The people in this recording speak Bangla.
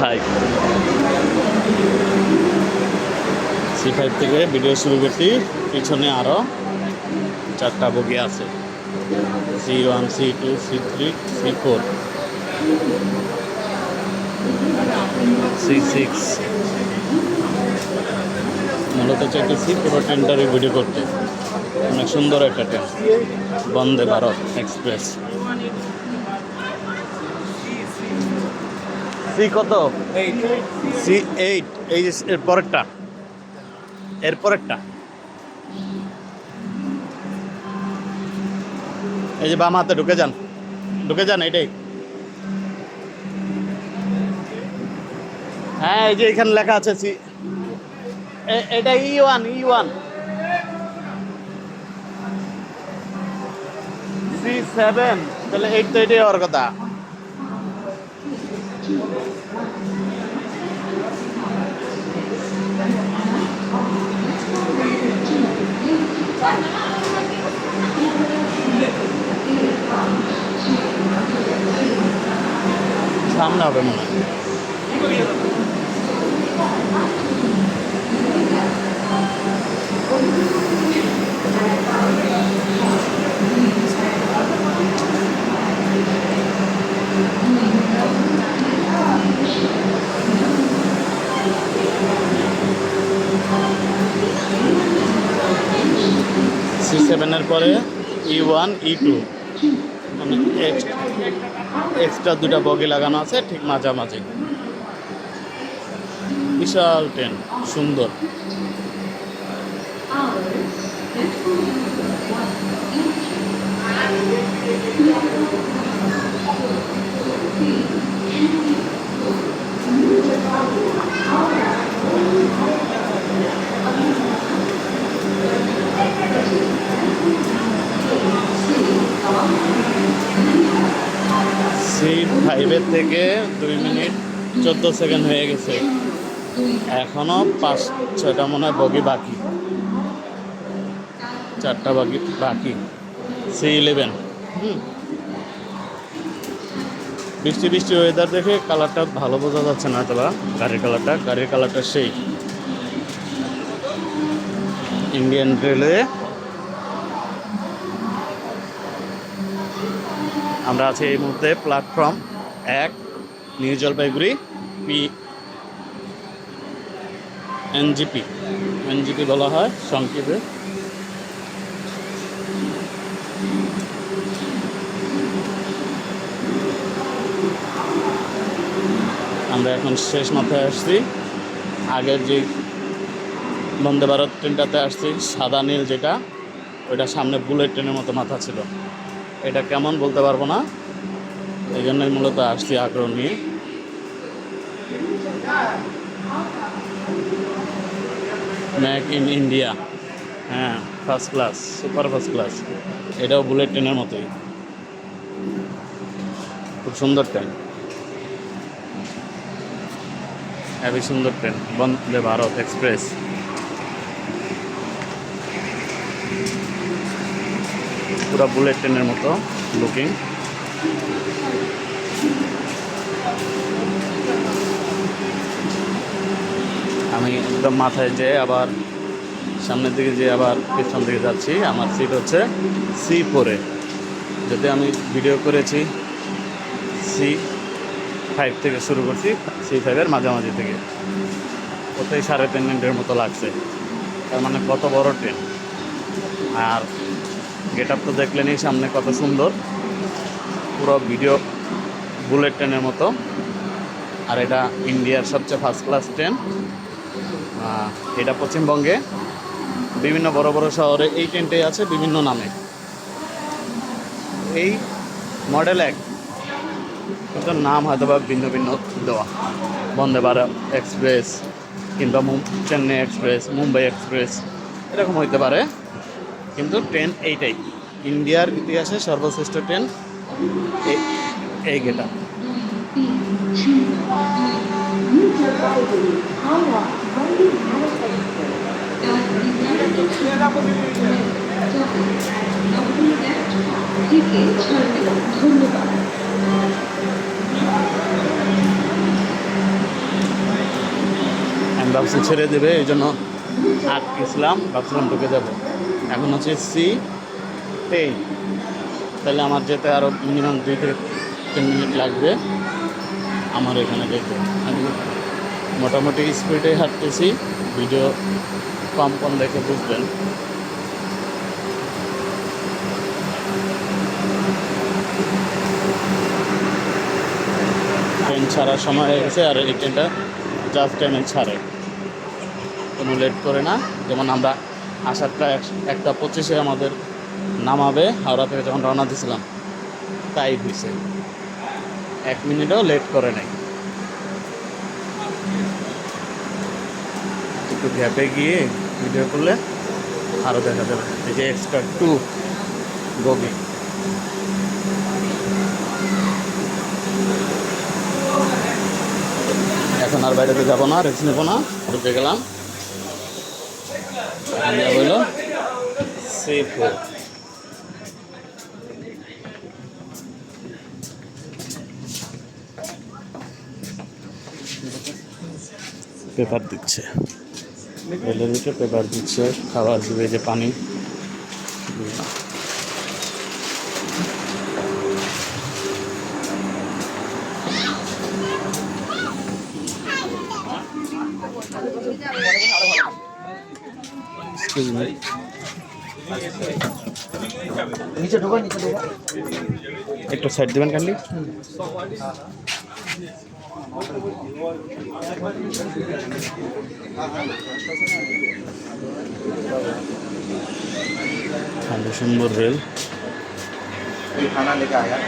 ফাইভ সি ফাইভ থেকে ভিডিও শুরু করছি। পিছনে আরও চারটা বগি আছে। C one C two C three C four C six মূলত চাইতেছি পুরো ট্রেনটারই ভিডিও করতে। অনেক সুন্দর একটা train Vande Bharat express. C কত? সি এইট এই যে এর পরেরটা। এর পরেরটা। এই যে বাম হাতে ঢুকে যান। ঢুকে যান এটাই। হ্যাঁ এই যে এখানে লেখা আছে সি এটা E one E one C seven তাহলে এইট তো এটাই হওয়ার কথা। সামনে হবে মনে হয়। সি সেভেনের পরে ই ওয়ান ই টু মানে এক্সট্রা দুটা বগি লাগানো আছে ঠিক মাঝামাঝি। বিশাল ট্রেন সুন্দর। সি ফাইভের থেকে দুই মিনিট চোদ্দ সেকেন্ড হয়ে গেছে। এখনও পাঁচ, ছয়টা মনে হয় বগি বাকি। চারটা বাকি। বাকি সি ইলেভেন বৃষ্টি বৃষ্টি ওয়েদার দেখে কালারটা ভালো বোঝা যাচ্ছে না হয়তো গাড়ির কালারটা গাড়ির কালারটা সেই। ইন্ডিয়ান রেলওয়ে আমরা আছি এই মুহূর্তে প্ল্যাটফর্ম এক new Jalpaiguri P NJP NJP বলা হয়, সংক্ষেপে। আমরা এখন শেষ মাথায় আসছি। আগের যে বন্দে ভারত ট্রেনটাতে আসছি, সাদা নীল যেটা, ওইটা সামনে বুলেট ট্রেনের মতো মাথা ছিল। এটা কেমন বলতে পারব না। এই জন্যই মূলত আসছি আগ্রহ নিয়ে। ম্যাক ইন ইন্ডিয়া হ্যাঁ first class super first class এটাও বুলেট ট্রেনের মতোই। খুব সুন্দর ট্রেন হেভি সুন্দর ট্রেন বন্দে ভারত এক্সপ্রেস পুরো বুলেট ট্রেনের মতো লুকিং আমি একদম মাথায় যেয়ে আবার সামনের দিকে যেয়ে আবার পিছন দিকে যাচ্ছি, আমার সিট হচ্ছে সি ফোরে যদি আমি ভিডিও করেছি সি ফাইভ থেকে শুরু করছি সি ফাইভের মাঝামাঝি থেকে ওতেই সাড়ে তিন মিনিটের মতো লাগছে। তার মানে কত বড় ট্রেন আর গেট আপ তো দেখলেনই সামনে কত সুন্দর। পুরো ভিডিও বুলেট ট্রেনের মতো। আর এটা ইন্ডিয়ার সবচেয়ে ফার্স্ট ক্লাস ট্রেন এটা পশ্চিমবঙ্গে। বিভিন্ন বড় বড় শহরে এই ট্রেনটাই আছে, বিভিন্ন নামে। এই মডেল এক। নাম হয়তো বা ভিন্ন ভিন্ন দেওয়া। বন্দে ভারত এক্সপ্রেস কিংবা চেন্নাই এক্সপ্রেস, মুম্বাই এক্সপ্রেস, এরকম হইতে পারে। কিন্তু ট্রেন এইটাই। ইন্ডিয়ার ইতিহাসে সর্বশ্রেষ্ঠ ট্রেন এই গেটা। ছেড়ে দেবে, এই জন্য আটকেছিলাম ভাবছিলাম ঢুকে যাব। এখন হচ্ছে সি টেন তাহলে আমার যেতে আরও মিনিমাম দুই থেকে তিন মিনিট লাগবে। আমার এখানে যেতে। আমি মোটামুটি স্পিডে হাঁটতেছি। ভিডিও কম কম দেখে বুঝবেন। ট্রেন ছাড়ার সময় হয়ে গেছে আর এই ট্রেনটা জাস্ট টাইমে ছাড়ে। কোনো লেট করে না। যেমন আমরা আসার প্রায় এক- একটা পঁচিশে আমাদের নামাবে, হাওড়া থেকে যখন রওনা দিয়েছিলাম তাই হয়েছে এক মিনিটও লেট করে নাই। একটু গ্যাপে গিয়ে ভিডিও করলে আরও দেখা যাবে। এই যে এক্সট্রা টু বগি। এখন আর বাইরেতে যাব না, রেস্ট নেব না, ঢুকে গেলাম। এখন হলো পেপার দিচ্ছে। পেপার দিচ্ছে খাবার দিবে যে পানি। কেজি একটু সাইড দেবেন কান্ডি সুন্দর রেল। খানা লেখা আয়া।